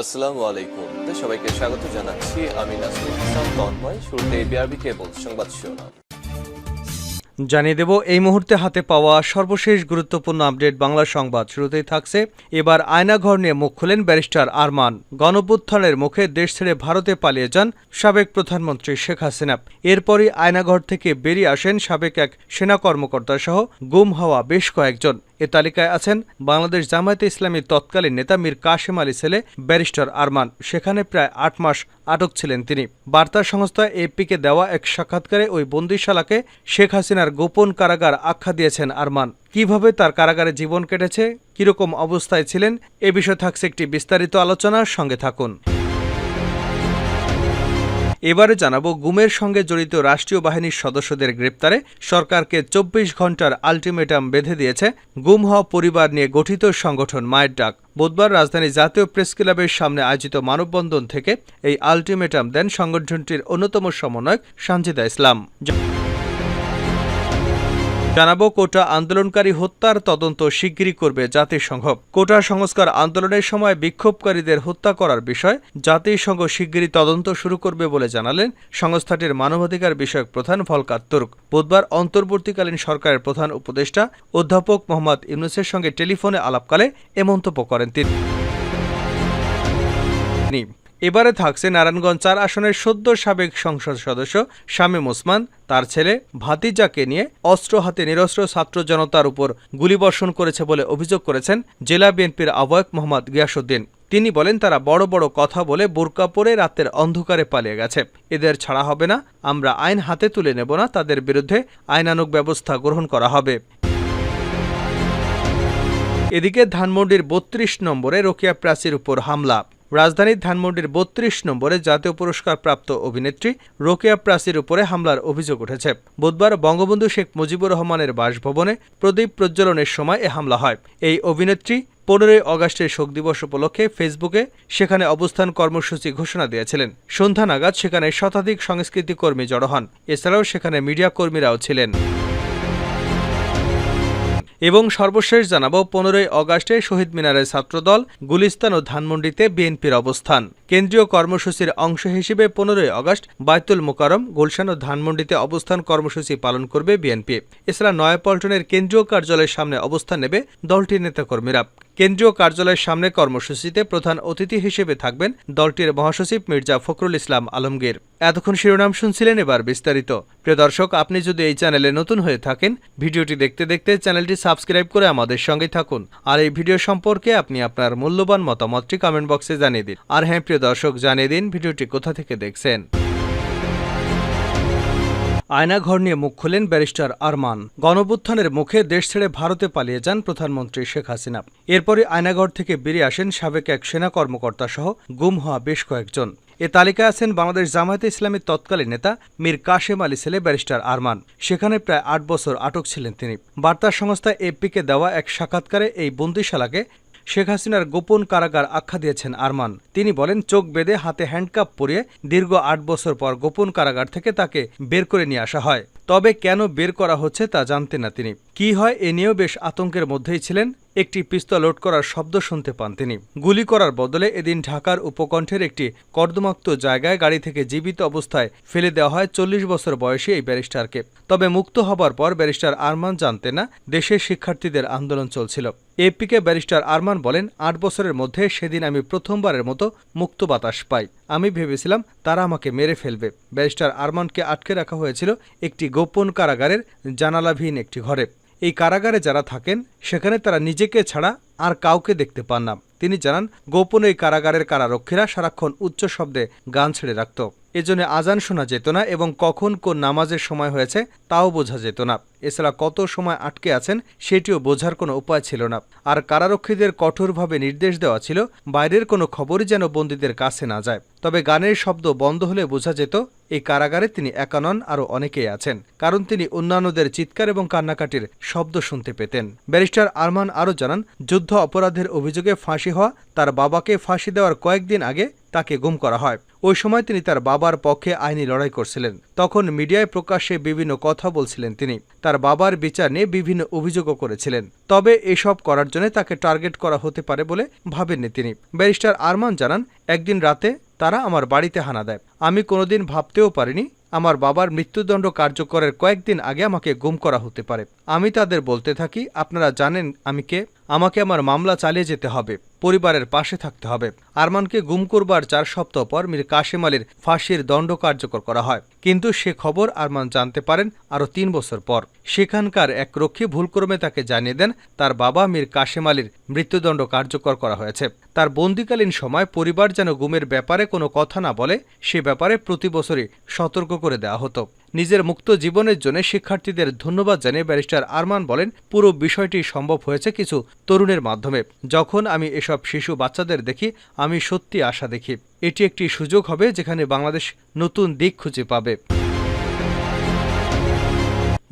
আসসালামু আলাইকুম। সবাইকে স্বাগত জানাচ্ছি। আমি ইসলাম, তন্ময়। শুরুতে বিআরবি কেবল সংবাদ শিরোনাম। জানিয়ে দেব, এই মুহূর্তে হাতে পাওয়া সর্বশেষ গুরুত্বপূর্ণ আপডেট বাংলা সংবাদ। শুরুতেই থাকছে, এবার আয়নাঘর নিয়ে মুখ খুলেন ব্যারিস্টার আরমান। গণপুত্থানের মুখে দেশ ছেড়ে ভারতে পালিয়ে যান সাবেক প্রধানমন্ত্রী শেখ হাসিনা। এরপরই আয়নাঘর থেকে বেরিয়ে আসেন সাবেক এক সেনা কর্মকর্তা সহ গুম হওয়া বেশ কয়েকজন। এ তালিকায় আছেন বাংলাদেশ জামায়াতে ইসলামীর তৎকালীন নেতা মীর কাশেম আলী ছেলে ব্যারিস্টার আরমান। সেখানে প্রায় আট মাস আটক ছিলেন তিনি। বার্তা সংস্থা এপিকে দেওয়া এক সাক্ষাৎকারে ওই বন্দিশালাকে শেখ হাসিনার গোপন কারাগার আখ্যা দিয়েছেন আরমান। কীভাবে তার কারাগারে জীবন কেটেছে, কীরকম অবস্থায় ছিলেন, এ বিষয়ে থাকছে একটি বিস্তারিত আলোচনার সঙ্গে থাকুন। এবারে জানাব গুমের সঙ্গে জড়িত রাষ্ট্রীয় বাহিনীর সদস্যদের গ্রেপ্তারে। সরকারকে চব্বিশ ঘণ্টার আলটিমেটাম বেঁধে দিয়েছে গুম হওয়া পরিবার নিয়ে গঠিত সংগঠন মায়ের ডাক। বুধবার রাজধানী জাতীয় প্রেস ক্লাবের সামনে আয়োজিত মানববন্ধন থেকে এই আলটিমেটাম দেন সংগঠনটির অন্যতম সমন্বয়ক সানজিদা ইসলাম। জানাব কোটা আন্দোলনকারী হত্যার তদন্ত শিগগিরই করবে জাতিসংঘ। কোটা সংস্কার আন্দোলনের সময় বিক্ষোভকারীদের হত্যা করার বিষয় জাতিসংঘ শিগগিরই তদন্ত শুরু করবে বলে জানালেন সংস্থাটির মানবাধিকার বিষয়ক প্রধান ভলকার তুর্ক। বুধবার অন্তর্বর্তীকালীন সরকারের প্রধান উপদেষ্টা অধ্যাপক মোহাম্মদ ইউনুসের সঙ্গে টেলিফোনে আলাপকালে এ মন্তব্য করেন তিনি। এবারে থাকছে নারায়ণগঞ্জ চার আসনের সদ্য সাবেক সংসদ সদস্য শামীম ওসমান। তার ছেলে ভাতিজাকে নিয়ে অস্ত্র হাতে নিরস্ত্র ছাত্র জনতার উপর গুলিবর্ষণ করেছে বলে অভিযোগ করেছেন জেলা বিএনপির আহ্বায়ক মোহাম্মদ গিয়াসুদ্দিন তিনি বলেন, তারা বড় বড় কথা বলে বোরকা পরে রাতের অন্ধকারে পালিয়ে গেছে। এদের ছাড়া হবে না, আমরা আইন হাতে তুলে নেব না, তাদের বিরুদ্ধে আইনানুক ব্যবস্থা গ্রহণ করা হবে। এদিকে ধানমন্ডির বত্রিশ নম্বরে রোকেয়া প্রাচীর উপর হামলা। রাজধানীর ধানমন্ডির বত্রিশ নম্বরে জাতীয় পুরস্কার প্রাপ্ত অভিনেত্রী রোকেয়া প্রাচীর উপরে হামলার অভিযোগ উঠেছে। বুধবার বঙ্গবন্ধু শেখ মুজিবুর রহমানের বাসভবনে প্রদীপ প্রজ্বলনের সময় এ হামলা হয়। এই অভিনেত্রী পনেরোই অগাস্টের শোক দিবস উপলক্ষে ফেসবুকে সেখানে অবস্থান কর্মসূচি ঘোষণা দিয়েছিলেন। সন্ধ্যা নাগাদ সেখানে শতাধিক সংস্কৃতি কর্মী জড়ো হন। এছাড়াও সেখানে মিডিয়া কর্মীরাও ছিলেন। এবং সর্বশেষ জানাব, পনেরোই অগাস্টে শহীদ মিনারের ছাত্রদল গুলিস্তান ও ধানমন্ডিতে বিএনপির অবস্থান। কেন্দ্রীয় কর্মসূচির অংশ হিসেবে পনেরোই অগাস্ট বায়তুল মোকারম গুলশান ও ধানমন্ডিতে অবস্থান কর্মসূচি পালন করবে বিএনপি। এছাড়া নয়াপল্টনের কেন্দ্রীয় কার্যালয়ের সামনে অবস্থান নেবে দলটির নেতাকর্মীরা। কেন্দ্রীয় কার্যালয়ের সামনে কর্মসূচিতে প্রধান অতিথি হিসেবে থাকবেন দলটির মহাসচিব মির্জা ফখরুল ইসলাম আলমগীর। এতক্ষণ শিরোনাম শুনছিলেন এবার বিস্তারিত। প্রিয় দর্শক, আপনি যদি এই চ্যানেলে নতুন হয়ে থাকেন, ভিডিওটি দেখতে দেখতে চ্যানেলটি সাবস্ক্রাইব করে আমাদের সঙ্গে থাকুন। আর এই ভিডিও সম্পর্কে আপনি আপনার মূল্যবান মতামতটি কমেন্ট বক্সে জানিয়ে দিন। আর হ্যাঁ প্রিয় দর্শক, জানিয়ে দিন ভিডিওটি কোথা থেকে দেখছেন। আয়নাঘর নিয়ে মুখ খুলেন ব্যারিস্টার আরমান। গণবুত্থানের মুখে দেশ ছেড়ে ভারতে পালিয়ে যান প্রধানমন্ত্রী শেখ হাসিনা। এরপরই আয়নাঘর থেকে বেরিয়ে আসেন সাবেক এক সেনা কর্মকর্তা সহ গুম হওয়া বেশ কয়েকজন। এ তালিকায় আছেন বাংলাদেশ জামায়াতে ইসলামীর তৎকালীন নেতা মীর কাশেম আলী ছেলে ব্যারিস্টার আরমান। সেখানে প্রায় আট বছর আটক ছিলেন তিনি। বার্তা সংস্থা এপিকে দেওয়া এক সাক্ষাৎকারে এই বন্দিশালাকে শেখ হাসিনার গোপন কারাগার আখ্যা দিয়েছেন আরমান। তিনি বলেন, চোখ বেঁধে হাতে হ্যান্ডকাপ পরিয়ে দীর্ঘ আট বছর পর গোপন কারাগার থেকে তাকে বের করে নিয়ে আসা হয়। তবে কেন বের করা হচ্ছে তা জানতেন না তিনি। কি হয়, এ নিয়েও বেশ আতঙ্কের মধ্যেই ছিলেন। একটি পিস্তল লোড করার শব্দ শুনতে পান তিনি। গুলি করার বদলে এদিন ঢাকার উপকণ্ঠের একটি কর্দমাক্ত জায়গায় গাড়ি থেকে জীবিত অবস্থায় ফেলে দেওয়া হয় চল্লিশ বছর বয়সী এই ব্যারিস্টারকে। তবে মুক্ত হবার পর ব্যারিস্টার আরমান জানতে না, দেশের শিক্ষার্থীদের আন্দোলন চলছিল। এপিকে ব্যারিস্টার আরমান বলেন, আট বছরের মধ্যে সেদিন আমি প্রথমবারের মতো মুক্ত বাতাস পাই। আমি ভেবেছিলাম তারা আমাকে মেরে ফেলবে। ব্যারিস্টার আরমানকে আটকে রাখা হয়েছিল একটি গোপন কারাগারের জানালাবিহীন একটি ঘরে। এই কারাগারে যারা থাকেন সেখানে তারা নিজেকে ছাড়া আর কাউকে দেখতে পান না। তিনি জানান, গোপনে কারাগারের কারারক্ষীরা সারাক্ষণ উচ্চ শব্দে গান ছেড়ে রাখত। এজন্য আজান শোনা যেত না এবং কখন কোন নামাজের সময় হয়েছে তাও বোঝা যেত না। এছাড়া কত সময় আটকে আছেন সেটিও বোঝার কোনো উপায় ছিল না। আর কারারক্ষীদের কঠোরভাবে নির্দেশ দেওয়া ছিল, বাইরের কোনো খবরই যেন বন্দীদের কাছে না যায়। তবে গানের শব্দ বন্ধ হলে বোঝা যেত, এই কারাগারে তিনি একা নন, আরও অনেকেই আছেন। কারণ তিনি অন্যান্যদের চিৎকার এবং কান্নাকাটির শব্দ শুনতে পেতেন। ব্যারিস্টার আরমান আরও জানান, যুদ্ধ অপরাধের অভিযোগে ফাঁসি হওয়া তার বাবাকে ফাঁসি দেওয়ার কয়েকদিন আগে তাকে গুম করা হয়। ওই সময় তিনি তার বাবার পক্ষে আইনি লড়াই করছিলেন। তখন মিডিয়ায় প্রকাশ্যে বিভিন্ন কথা বলছিলেন তিনি। তার বাবার বিচার নিয়ে বিভিন্ন অভিযোগও করেছিলেন। তবে এসব করার জন্য তাকে টার্গেট করা হতে পারে বলে ভাবেননি তিনি। ব্যারিস্টার আরমান জানান, একদিন রাতে তারা আমার বাড়িতে হানা দেয়। আমি কোনোদিন ভাবতেও পারিনি, আমার বাবার মৃত্যুদণ্ড কার্যকরের কয়েকদিন আগে আমাকে গুম করা হতে পারে। আমি তাদের বলতে থাকি, আপনারা জানেন আমি কে? আমাকে আমার মামলা চালিয়ে যেতে হবে। পরিবারের পাশে থাকতে হবে। আরমানকে গুম করবার চার সপ্তাহ পর মীর কাশেম আলীর ফাঁসির দণ্ড কার্যকর করা হয়। কিন্তু সে খবর আরমান জানতে পারেন আরও তিন বছর পর। সেখানকার এক রক্ষী ভুলক্রমে তাকে জানিয়ে দেন, তার বাবা মীর কাশেম আলীর মৃত্যুদণ্ড কার্যকর করা হয়েছে। তার বন্দিকালীন সময় পরিবার যেন গুমের ব্যাপারে কোনো কথা না বলে, সে ব্যাপারে প্রতি বছরই সতর্ক করে দেওয়া হতো। নিজের মুক্ত জীবনের জন্য শিক্ষার্থীদের ধন্যবাদ জানিয়ে ব্যারিস্টার আরমান বলেন, পুরো বিষয়টি সম্ভব হয়েছে কিছু তরুণের মাধ্যমে। যখন আমি এসব শিশু বাচ্চাদের দেখি, আমি সত্যি আশা দেখি। এটি একটি সুযোগ হবে যেখানে বাংলাদেশ নতুন দিক খুঁজে পাবে।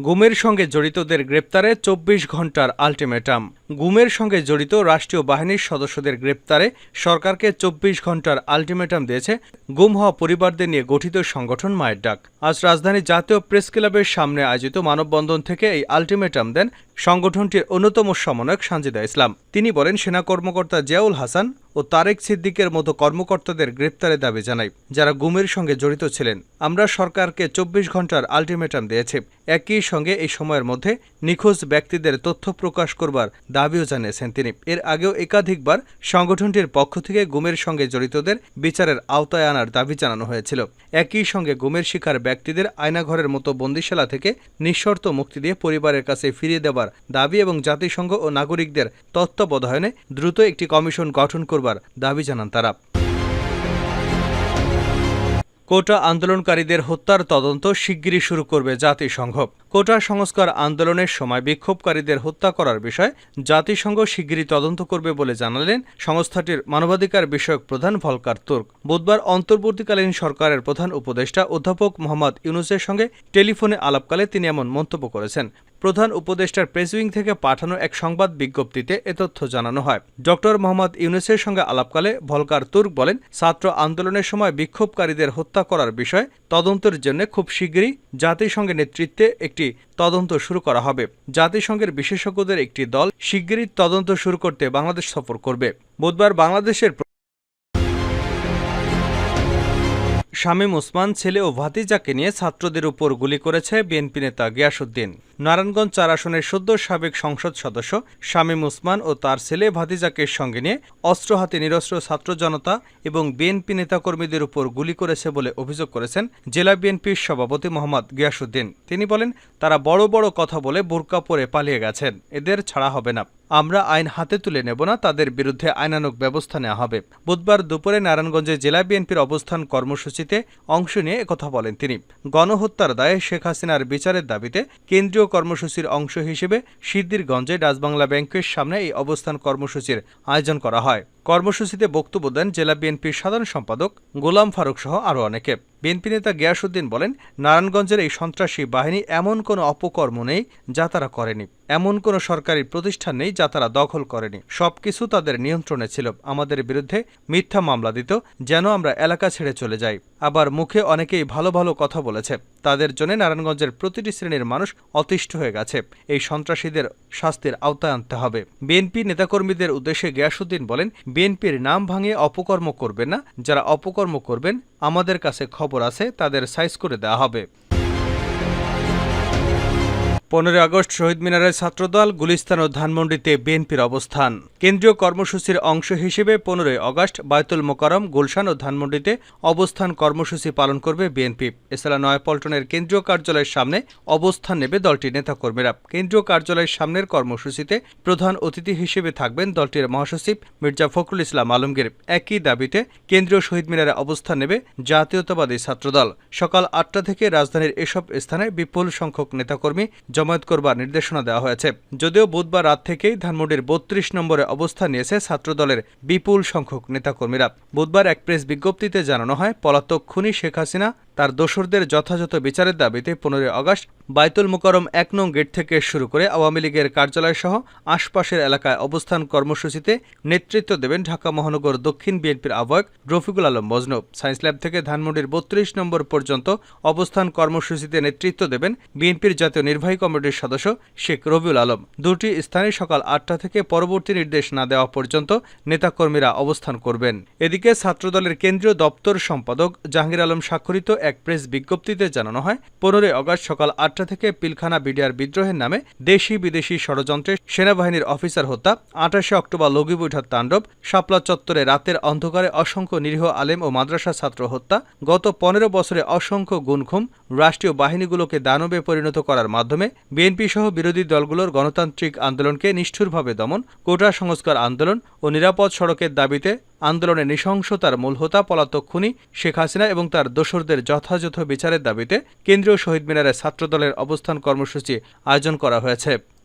গুমের সঙ্গে জড়িতদের গ্রেপ্তারে চব্বিশ ঘণ্টার আলটিমেটাম। গুমের সঙ্গে জড়িত রাষ্ট্রীয় বাহিনীর সদস্যদের গ্রেপ্তারে সরকারকে চব্বিশ ঘণ্টার আলটিমেটাম দিয়েছে গুম হওয়া পরিবারদের নিয়ে গঠিত সংগঠন মায়ের ডাক। আজ রাজধানী জাতীয় প্রেস ক্লাবের সামনে আয়োজিত মানববন্ধন থেকে এই আলটিমেটাম দেন সংগঠনটির অন্যতম সমন্বয়ক সানজিদা ইসলাম। তিনি বলেন, সেনা কর্মকর্তা জিয়াউল হাসান ও তারেক সিদ্দিকের মতো কর্মকর্তাদের গ্রেপ্তারের দাবি জানাই যারা গুমের সঙ্গে জড়িত ছিলেন। আমরা সরকারকে চব্বিশ ঘণ্টার আলটিমেটাম দিয়েছি। একই সঙ্গে এই সময়ের মধ্যে নিখোঁজ ব্যক্তিদের তথ্য প্রকাশ করবার দাবিও জানিয়েছেন তিনি। এর আগেও একাধিকবার সংগঠনটির পক্ষ থেকে গুমের সঙ্গে জড়িতদের বিচারের আওতায় আনার দাবি জানানো হয়েছিল। একই সঙ্গে গুমের শিকার ব্যক্তিদের আয়নাঘরের মতো বন্দিশালা থেকে নিঃশর্ত মুক্তি দিয়ে পরিবারের কাছে ফিরিয়ে দেবার দাবি এবং জাতিসংঘ ও নাগরিকদের তত্ত্বাবধানে দ্রুত একটি কমিশন গঠন করবার দাবি জানান তারা। কোটা আন্দোলনকারীদের হত্যার তদন্ত শিগগিরই শুরু করবে জাতিসংঘ। কোটা সংস্কার আন্দোলনের সময় বিক্ষোভকারীদের হত্যা করার বিষয়ে জাতিসংঘ শিগগিরই তদন্ত করবে বলে জানালেন সংস্থাটির মানবাধিকার বিষয়ক প্রধান ভলকার তুর্ক। বুধবার অন্তর্বর্তীকালীন সরকারের প্রধান উপদেষ্টা অধ্যাপক মোহাম্মদ ইউনুসের সঙ্গে টেলিফোনে আলাপকালে তিনি এমন মন্তব্য করেছেন। প্রধান উপদেষ্টার প্রেসউইং থেকে পাঠানো এক সংবাদ বিজ্ঞপ্তিতে এ তথ্য জানানো হয়। ডক্টর মোহাম্মদ ইউনুসের সঙ্গে আলাপকালে ভলকার তুর্ক বলেন, ছাত্র আন্দোলনের সময় বিক্ষোভকারীদের হত্যা করার বিষয়ে তদন্তের জন্য খুব শীঘ্রই জাতিসংঘের নেতৃত্বে একটি তদন্ত শুরু করা হবে। জাতিসংঘের বিশেষজ্ঞদের একটি দল শিগগিরই তদন্ত শুরু করতে বাংলাদেশ সফর করবে। বুধবার বাংলাদেশের শামীম ওসমান ছেলে ও ভাতিজাকে নিয়ে ছাত্রদের উপর গুলি করেছে বিএনপি নেতা গিয়াসুদ্দিন নারায়ণগঞ্জ চার আসনের সদ্য সাবেক সংসদ সদস্য শামীম ওসমান ও তার ছেলে ভাতিজাকে সঙ্গে নিয়ে অস্ত্র হাতে নিরস্ত্র ছাত্র জনতা এবং বিএনপি নেতাকর্মীদের উপর গুলি করেছে বলে অভিযোগ করেছেন জেলা বিএনপির সভাপতি মোহাম্মদ গিয়াসুদ্দিন তিনি বলেন, তারা বড় বড় কথা বলে বোরকা পরে পালিয়ে গেছেন, এদের ছাড়া হবে না। আমরা আইন হাতে তুলে নেব না, তাদের বিরুদ্ধে আইনানুগ ব্যবস্থা নেওয়া হবে। বুধবার দুপুরে নারায়ণগঞ্জে জেলা বিএনপির অবস্থান কর্মসূচিতে অংশ নিয়ে একথা বলেন তিনি। গণহত্যার দায়ে শেখ হাসিনার বিচারের দাবিতে কেন্দ্রীয় কর্মসূচির অংশ হিসেবে সিদ্দিরগঞ্জে ডাচবাংলা ব্যাংকের সামনে এই অবস্থান কর্মসূচির আয়োজন করা হয়। কর্মসূচিতে বক্তব্য দেন জেলা বিএনপির সাধারণ সম্পাদক গোলাম ফারুক সহ আরও অনেকে। বিএনপি নেতা গিয়াসুদ্দিন বলেন, নারায়ণগঞ্জের এই সন্ত্রাসী বাহিনী এমন কোনো অপকর্ম নেই যা তারা করেনি। এমন কোনো সরকারি প্রতিষ্ঠান নেই যা তারা দখল করেনি। সবকিছু তাদের নিয়ন্ত্রণে ছিল। আমাদের বিরুদ্ধে মিথ্যা মামলা দিত, যেন আমরা এলাকা ছেড়ে চলে যাই। আবার মুখে অনেকেই ভালো ভালো কথা বলেছে। তাদের জন্য নারায়ণগঞ্জের প্রতিটি শ্রেণির মানুষ অতিষ্ঠ হয়ে গেছে। এই সন্ত্রাসীদের শাস্তির আওতায় আনতে হবে। বিএনপি নেতাকর্মীদের উদ্দেশ্যে গিয়াসুদ্দিন বলেন বিএনপির নাম ভাঙে অপকর্ম করবে না। যারা অপকর্ম করবেন, আমাদের কাছে খবর আছে, তাদের সাইজ করে দেওয়া হবে। পনেরোই আগস্ট শহীদ মিনারের ছাত্রদল, গুলিস্তান ও ধানমন্ডিতে বিএনপির অবস্থান। কেন্দ্রীয় কর্মসূচির অংশ হিসেবে পনেরোই আগস্ট বায়তুল মোকারম গুলশান ও ধানমন্ডিতে অবস্থান কর্মসূচি পালন করবে বিএনপি। এছাড়া নয়াপল্টনের কেন্দ্রীয় কার্যালয়ের সামনে অবস্থান নেবে দলটির নেতাকর্মীরা। কেন্দ্রীয় কার্যালয়ের সামনের কর্মসূচিতে প্রধান অতিথি হিসেবে থাকবেন দলটির মহাসচিব মির্জা ফখরুল ইসলাম আলমগীর। একই দাবিতে কেন্দ্রীয় শহীদ মিনারে অবস্থান নেবে জাতীয়তাবাদী ছাত্রদল। সকাল আটটা থেকে রাজধানীর এসব স্থানে বিপুল সংখ্যক নেতাকর্মী জমায়েত করবার নির্দেশনা দেওয়া হয়েছে। যদিও বুধবার রাত থেকেই ধানমন্ডির বত্রিশ নম্বরে অবস্থান নিয়েছে ছাত্রদলের বিপুল সংখ্যক নেতাকর্মীরা। বুধবার এক প্রেস বিজ্ঞপ্তিতে জানানো হয়, পলাতক খুনি শেখ হাসিনা তার দোসরদের যথাযথ বিচারের দাবিতে পনেরোই আগস্ট বাইতুল মোকারম এক নং গেট থেকে শুরু করে আওয়ামী লীগের কার্যালয় সহ আশপাশের এলাকায় অবস্থান কর্মসূচিতে নেতৃত্ব দেবেন ঢাকা মহানগর দক্ষিণ বিএনপির আহ্বায়ক রফিকুল আলম মজনব সায়েন্স ল্যাব থেকে ধানমন্ডির বত্রিশ নম্বর পর্যন্ত অবস্থান কর্মসূচিতে নেতৃত্ব দেবেন বিএনপির জাতীয় নির্বাহী কমিটির সদস্য শেখ রবিউল আলম। দুটি স্থানে সকাল আটটা থেকে পরবর্তী নির্দেশ না দেওয়া পর্যন্ত নেতাকর্মীরা অবস্থান করবেন। এদিকে ছাত্রদলের কেন্দ্রীয় দপ্তর সম্পাদক জাহাঙ্গীর আলম স্বাক্ষরিত এক প্রেস বিজ্ঞপ্তিতে জানানো হয়, পনেরোই আগস্ট সকাল আটটা থেকে পিলখানা বিডিআর বিদ্রোহের নামে দেশি বিদেশি ষড়যন্ত্রে সেনাবাহিনীর অফিসার হত্যা, আঠাশে অক্টোবর লগিবৈঠার তাণ্ডব, শাপলা চত্বরে রাতের অন্ধকারে অসংখ্য নিরীহ আলেম ও মাদ্রাসা ছাত্র হত্যা, গত পনেরো বছরে অসংখ্য গুনখুম রাষ্ট্রীয় বাহিনীগুলোকে দানবে পরিণত করার মাধ্যমে বিএনপি সহ বিরোধী দলগুলোর গণতান্ত্রিক আন্দোলনকে নিষ্ঠুরভাবে দমন, কোটা সংস্কার আন্দোলন ও নিরাপদ সড়কের দাবিতে আন্দোলনে নৃশংসতার মূল হোতা পলাতক খুনি শেখ হাসিনা এবং তার দোসরদের যথাযথ বিচারের দাবিতে কেন্দ্রীয় শহীদ মিনারে ছাত্রদলের অবস্থান কর্মসূচি আয়োজন করা হয়েছে।